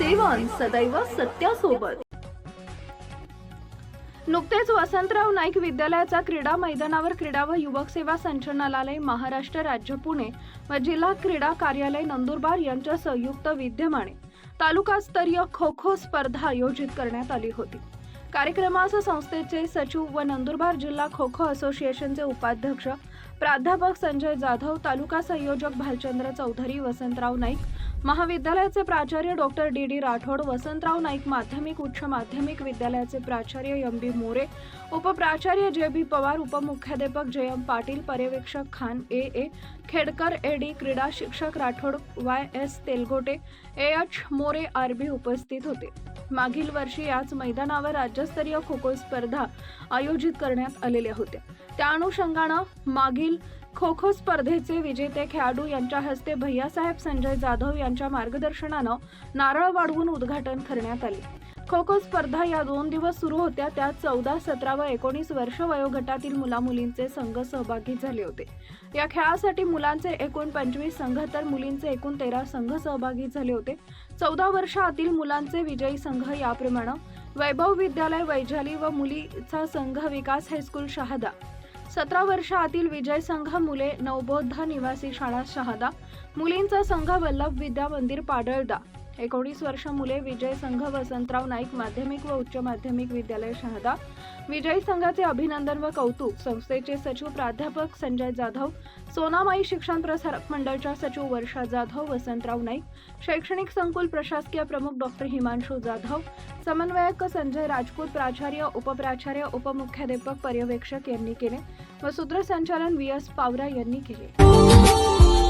सेवन सदैव सत्यासोबत. नुकतेच वसंतराव नाईक विद्यालयाचा क्रीडा मैदानावर क्रीडा व युवक सेवा संचालनालय महाराष्ट्र राज्य पुणे व जिल्हा क्रीडा कार्यालय नंदुरबार यांच्या संयुक्त विद्यमाने तालुकास्तरीय खो खो स्पर्धा आयोजित करण्यात आली होती. कार्यक्रमास संस्थेचे सचिव व नंदुरबार जिल्हा खो खो असोसिएशनचे उपाध्यक्ष प्राध्यापक संजय जाधव तालुका संयोजक भालचंद्र चौधरी वसंतराव नाईक महाविद्यालयाचे प्राचार्य doctor D D Rathod Vasantrao Naik माध्यमिक उच्च माध्यमिक विद्यालयाचे प्राचार्य एम बी मोरे उपप्राचार्य जे बी पवार उपमुख्याध्यापक जयम पाटील पर्यवेक्षक Khan A A Khedkar A D क्रीडा शिक्षक Rathod Y S Telgote A H More R B उपस्थित होते. मागील वर्षी याच मैदानावर राज्यस्तरीय खो खो स्पर्धा आयोजित करण्यात आलेल्या होत्या. त्या अनुषंगानं मागील खो खो स्पर्धेचे विजेते खेळाडू यांच्या हस्ते भैयासाहेब संजय जाधव यांच्या मार्गदर्शनानं नारळ वाढवून उद्घाटन करण्यात आले. खो खो स्पर्धा या दोन दिवस सुरू होत्या त्यात चौदा सतरा व एकोणीस वर्ष वयोगटातील मुलामुलींचे संघ सहभागी झाले होते. या खेळासाठी मुलांचे एकूण पंचवीस संघ तर मुलींचे एकूण तेरा संघ सहभागी झाले होते. चौदा वर्षातील मुलांचे विजयी संघ याप्रमाणे वैभव विद्यालय वैजाली व मुलीचा संघ विकास हायस्कूल शहादा. सतरा वर्ष आतील विजय संघ मुले नवबोध निवासी शाळा शहादा. मुलींचा संघ वल्लभ विद्या मंदिर पाडळदा. एकोणीस वर्ष मुले विजय संघ वसंतराव नाईक माध्यमिक व उच्च माध्यमिक विद्यालय शहादा. विजय संघाचे अभिनंदन व कौतुक संस्थेचे सचिव प्राध्यापक संजय जाधव सोनामाई शिक्षण प्रसारक मंडळच्या सचिव वर्षा जाधव वसंतराव नाईक शैक्षणिक संकुल प्रशासकीय प्रमुख डॉक्टर हिमांशू जाधव समन्वयक संजय राजपूत प्राचार्य उपप्राचार्य उपमुख्याध्यापक पर्यवेक्षक यांनी केले व सूत्रसंचालन व्ही एस पावरा यांनी केले.